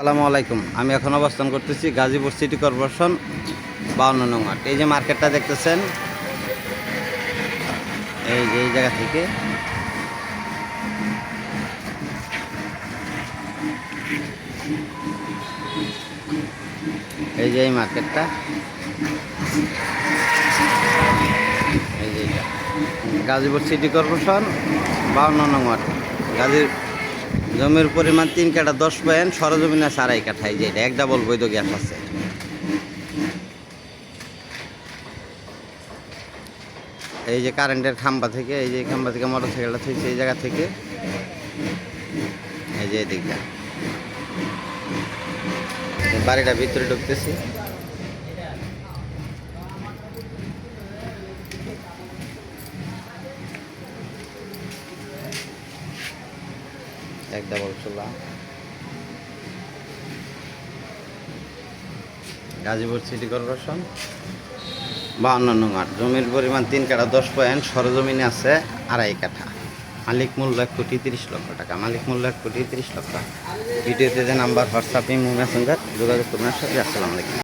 সালামু আলাইকুম আমি এখন অবস্থান করতেছি গাজীপুর সিটি কর্পোরেশন বাউন্ন নং। এই যে মার্কেটটা দেখতেছেন, এই যে এই জায়গা থেকে এই যে এই মার্কেটটা এই যে গাজীপুর সিটি কর্পোরেশন বাউন্ন নং ওয়ার্ড। গাজীর জমির পরিমাণ তিন কাঠা দশ পয়েন্ট, সরজমিন আছে আড়াই কাঠা, এই যে এটা, এক ডাবল বৈধ গ্যাস আছে। এই যে কারেন্টের খাম্বা থেকে, এই যে খাম্বা থেকে মোটর সাইকেলটা থইছে এই জায়গা থেকে। এই যে এদিকটা। বাড়িটা ভিতরে ঢুকতেছি। এক ডাবল গাজীপুর সিটি কর্পোরেশন বাহান্ন নং আট জমির পরিমাণ তিন কাঠা দশ পয়েন্ট সরজমিনে আছে আড়াই কাঠা। মালিক মূল্য এক কোটি তিরিশ লক্ষ টাকা। মালিক মূল্য এক কোটি তিরিশ লক্ষ। ভিডিওতে যে নাম্বার হোয়াটসঅ্যাপ ইমো মেসেঞ্জার যোগাযোগ করবেন। সাথে আসসালামু আলাইকুম।